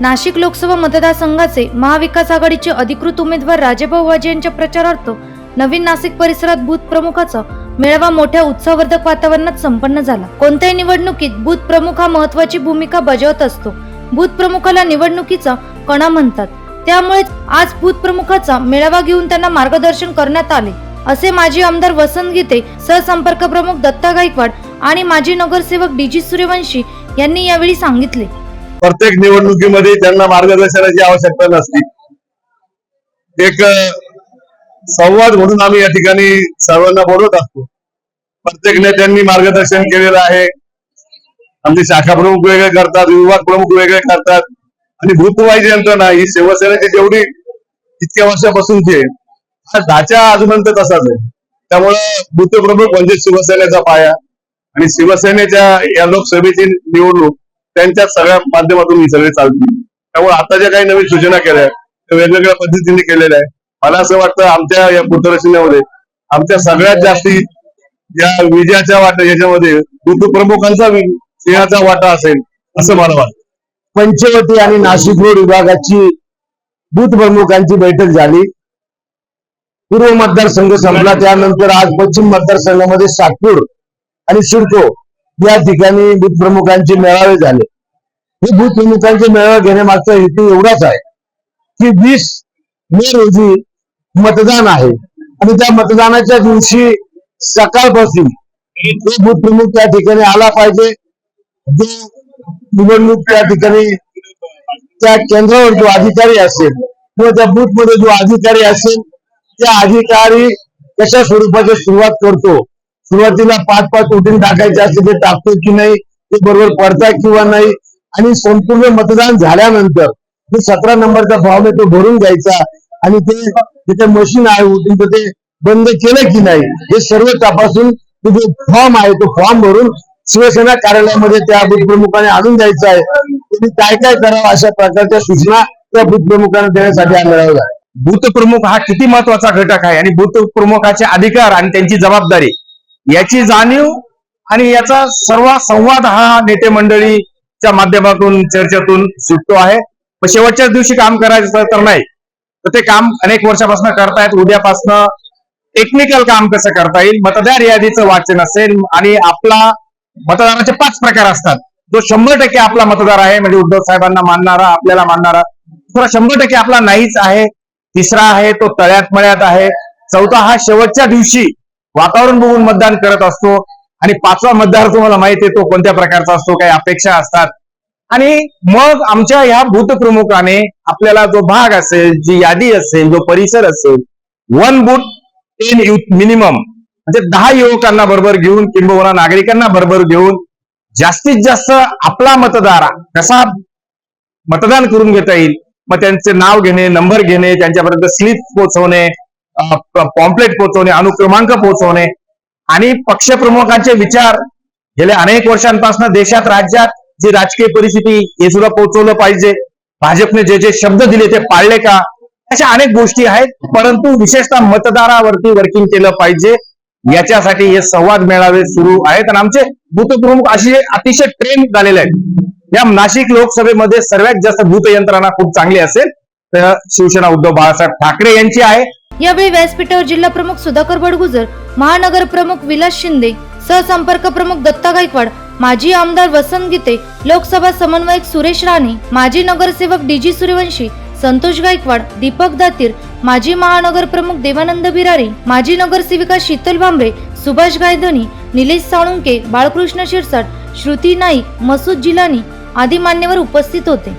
नाशिक लोकसभा मतदारसंघाचे महाविकास आघाडीचे अधिकृत उमेदवार राजेभाऊ वाजे यांच्या प्रचारार्थ नवीन नाशिक परिसरात बूथ प्रमुखाचा मेळावा मोठ्या उत्साहवर्धक वातावरणात संपन्न झाला. कोणत्याही निवडणुकीत बूथ प्रमुख हा महत्वाची भूमिका बजावत असतो. बूथ प्रमुखाला निवडणुकीचा कणा म्हणतात. त्यामुळेच आज बूथ प्रमुखाचा मेळावा घेऊन त्यांना मार्गदर्शन करण्यात आले. असे माजी आमदार वसंत गीते सहसंपर्क प्रमुख दत्ता गायकवाड आणि माजी नगरसेवक डीजी सूर्यवंशी यांनी यावेळी सांगितले. प्रत्येक निवडणुकीमध्ये त्यांना मार्गदर्शनाची आवश्यकता नसते. एक संवाद म्हणून आम्ही या ठिकाणी सर्वांना बोलवत असतो. प्रत्येक नेत्यांनी मार्गदर्शन केलेलं आहे. आमचे शाखा प्रमुख वेगळे करतात विभाग प्रमुख वेगळे करतात. आणि भूतवाईज यंत्रणा ही शिवसेनेची जेवढी इतक्या वर्षापासूनची आहे हा ढाचा आजपर्यंत तसाच आहे. त्यामुळे भूतप्रमुख म्हणजे शिवसेनेचा पाया. आणि शिवसेनेच्या या लोकसभेची निवडणूक त्यांच्या सगळ्या माध्यमातून ही सगळी चालतील त्यामुळे आता ज्या काही नवीन सूचना केल्या आहेत, त्या वेगवेगळ्या पद्धतीने केलेल्या आहे मला असं वाटतं आमच्या या पुत्ररचनेमध्ये आमच्या सगळ्यात जास्ती या विजयाच्या वाटा याच्यामध्ये ऋतुप्रमुखांचा सिंहाचा वाटा असेल असं मला वाटतं. पंचवटी आणि नाशिक रोड विभागाची बूथ प्रमुखांची बैठक झाली. पूर्व मतदारसंघ संपला त्यानंतर आज पश्चिम मतदारसंघामध्ये सातपूर आणि सिडको या ठिकाणी बूथ प्रमुखांचे मेळावे झाले. हे बूथ प्रमुखांचे मेळावे घेण्यामागचा हेतू एवढाच आहे की वीस मे रोजी मतदान आहे. आणि त्या मतदानाच्या दिवशी सकाळपासून तो बूथ प्रमुख त्या ठिकाणी आला पाहिजे. जो निवडणूक त्या ठिकाणी त्या केंद्रावर जो अधिकारी असेल किंवा त्या बूथमध्ये जो अधिकारी असेल त्या अधिकारी कशा स्वरूपाची सुरुवात करतो? सुरुवातीला पाच पाच वोटिंग टाकायचे असते ते टाकतो की नाही ते बरोबर पडताय किंवा नाही. आणि संपूर्ण मतदान झाल्यानंतर जो सतरा नंबरचा फॉर्म आहे तो भरून घ्यायचा. आणि ते तिथे मशीन आहे वोटिंग ते बंद केलं की नाही हे सर्व तपासून तो जो फॉर्म आहे तो फॉर्म भरून शिवसेना कार्यालयामध्ये त्या बूथ प्रमुखाने आणून द्यायचं आहे. तुम्ही काय काय करावं अशा प्रकारच्या सूचना त्या बूथ प्रमुखाने देण्यासाठी हा आहे बूथ प्रमुख हा किती महत्त्वाचा घटक आहे? आणि बूथ प्रमुखाचे अधिकार आणि त्यांची जबाबदारी याची जाणीव आणि याचा सर्व संवाद हा नेते मंडळीच्या माध्यमातून चर्चेतून सुटतो आहे. पण शेवटच्याच दिवशी काम करायचं तर नाही. तर ते काम अनेक वर्षापासून करतायत. उद्यापासनं टेक्निकल काम कसं करता येईल? मतदार यादीचं वाचन असेल आणि आपला मतदाराचे पाच प्रकार असतात. जो शंभर टक्के आपला मतदार आहे म्हणजे उद्धव साहेबांना मानणारा आपल्याला मानणारा दुसरा शंभर टक्के आपला नाहीच आहे. तिसरा आहे तो तळ्यात मळ्यात आहे. चौथा हा शेवटच्या दिवशी वातावरण बघून मतदान करत असतो. आणि पाचवा मतदार तुम्हाला माहिती आहे तो कोणत्या प्रकारचा असतो काही अपेक्षा असतात. आणि मग आमच्या ह्या भूतप्रमुखाने आपल्याला जो भाग असेल जी यादी असेल जो परिसर असेल one booth ten youth minimum म्हणजे दहा युवकांना बरोबर घेऊन किंबहुना नागरिकांना बरोबर घेऊन जास्तीत जास्त आपला मतदार कसा मतदान करून घेता येईल मग त्यांचे नाव घेणे नंबर घेणे त्यांच्यापर्यंत स्लिप पोहोचवणे पॉम्पलेट पोहोचवणे अनुक्रमांक पोहोचवणे आणि पक्षप्रमुखांचे विचार गेल्या अनेक वर्षांपासून देशात राज्यात जी राजकीय परिस्थिती हे सुद्धा पोहोचवलं पाहिजे. भाजपने जे जे शब्द दिले ते पाळले का? अशा अनेक गोष्टी आहेत. परंतु विशेषतः मतदारावरती वर्किंग केलं पाहिजे. याच्यासाठी हे संवाद मेळावे सुरू आहेत. आणि आमचे भूतप्रमुख असे अतिशय ट्रेन झालेले आहेत. या नाशिक लोकसभेमध्ये सर्वात जास्त भूत यंत्रणा खूप चांगली असेल. तर शिवसेना उद्धव बाळासाहेब ठाकरे यांची आहे. यावेळी व्यासपीठावर जिल्हा प्रमुख सुधाकर बडगुजर महानगर प्रमुख विलास शिंदे सहसंपर्क प्रमुख दत्ता गायकवाड माजी आमदार वसंत गीते लोकसभा समन्वयक सुरेश राणे माजी नगरसेवक डीजी सूर्यवंशी संतोष गायकवाड दीपक दातीर माजी महानगर प्रमुख देवानंद बिरारी माजी नगरसेविका शीतल भांबरे सुभाष गायधनी निलेश साळुंके बाळकृष्ण शिरसाट श्रुती नाईक मसूद जिलानी आदी मान्यवर उपस्थित होते.